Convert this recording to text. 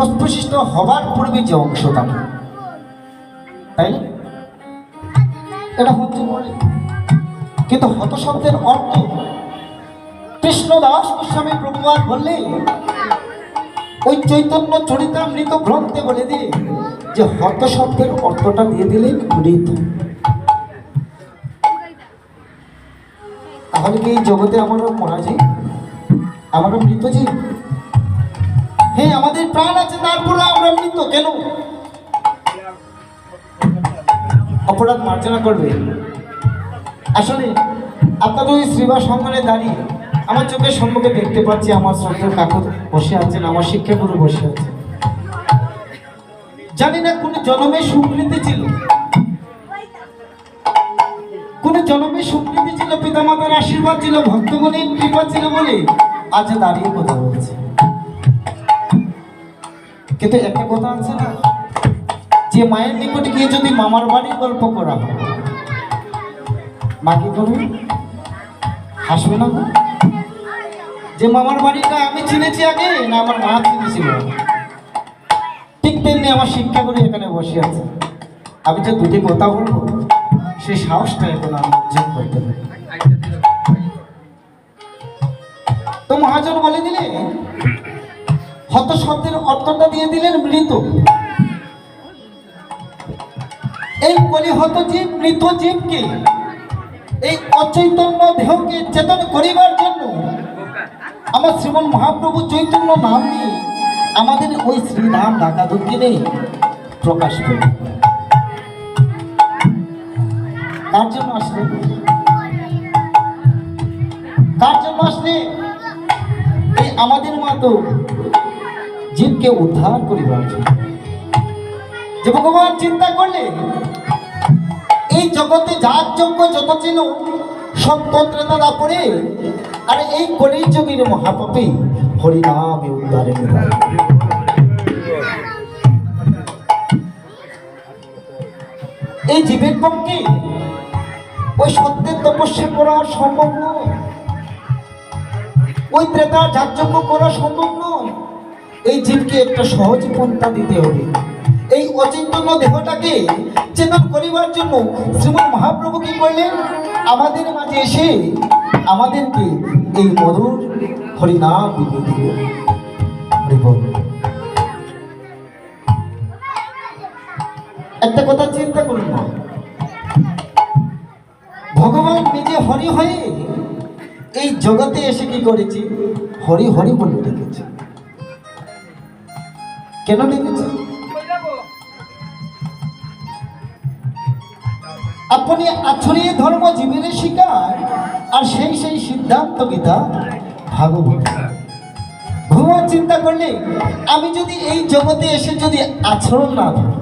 প্রস্ফুটিত হবার পূর্বে যে অংশ তাই এটা হচ্ছে বলে কিন্তু হত শব্দের অর্থ কৃষ্ণদাস গোস্বামী প্রভুবাদ বললে, ওই চৈতন্য চরিতামৃত গ্রন্থে বলে দিয়ে যে হত শব্দের অর্থটা দিয়ে দিলে মৃত তাহলে কি এই জগতে আমারও মরা যে আমারও মৃত যে হ্যাঁ আমাদের প্রাণ আছে, তারপরে আমরা মৃত, কেন? অপরাধ মার্জনা করবে। আসলে, আপনাদের ওই শ্রীবাস সঙ্গনে দাঁড়িয়ে আমার চোখের সম্মুখে দেখতে পাচ্ছি, আমার শ্রদ্ধেয় কাকু বসে আছেন, আমার শিক্ষাগুরু বসে আছেন। জানি না কোন জন্মে সুকৃতি ছিল। কোন জন্মে সুকৃতি ছিল, পিতামাতার আশীর্বাদ ছিল, ভক্তগণের কৃপা ছিল বলে আজ দাঁড়িয়ে কথা বলছে। কিন্তু একটা কথা আছে না? যে মায়ের নিকট গিয়ে যদি মামার বাড়ির গল্প করা হয়, মা কি করবে? হাসবে না? যে মামার বাড়িটা আমি চিনেছি আগে, না আমার মা চিনেছিল? ঠিক তেমনি আমার শিক্ষা করে এখানে বসে আছে। আমি যে দুটি কথা বলব, সেই সাহসটা এখন আমি করতে তো মহাজন বলে দিলে হত শব্দের অর্থটা দিয়ে দিলেন মৃত। এই কলিহত জীব, মৃত জীবকে, এই অচৈতন্য দেহকে চেতন করিবার জন্য আমার শ্রীমন মহাপ্রভু চৈতন্য নাম নিয়ে আমাদের ওই ঢাকা দক্ষিণে প্রকাশ করি কার জন্য আসলে? কার জন্য আসলে? এই আমাদের মতো জীবকে উদ্ধার করিবার জন্য। যে ভগবান চিন্তা করলে, এই জগতে যার যোগ্য যত ছিল সন্তন্ত্রতা না পড়ে, আর এই কলির যোগীর মহাপাপে হরিনামে উদ্ধারে এই জীবের পক্ষে ওই সত্যের তপস্যা করা সম্ভব নয়। ওই ত্রেতা যাগযজ্ঞ করা সম্ভব নয়। এই জীবকে একটা সহজ পন্থা দিতে হবে। এই অচৈতন্য দেহটাকে চেতন করিবার জন্য শ্রীমন মহাপ্রভু কি করলেন? আমাদের মাঝে এসে আমাদেরকে এই মধুর হরিনাম বিলিয়ে দিলেন। একটা কথা চিন্তা করুন না। ভগবান নিজে হরি হয়ে এই জগতে এসে কি করেছি? হরি হরি বলে ডেকেছে। কেন ডেকেছে আপনি আছড়িয়ে ধর্ম জীবের শিকার, আর সেই সেই সিদ্ধান্ত গীতা ভাগবত। ভগবান চিন্তা করলে আমি যদি এই জগতে এসে যদি আচরণ না ধরি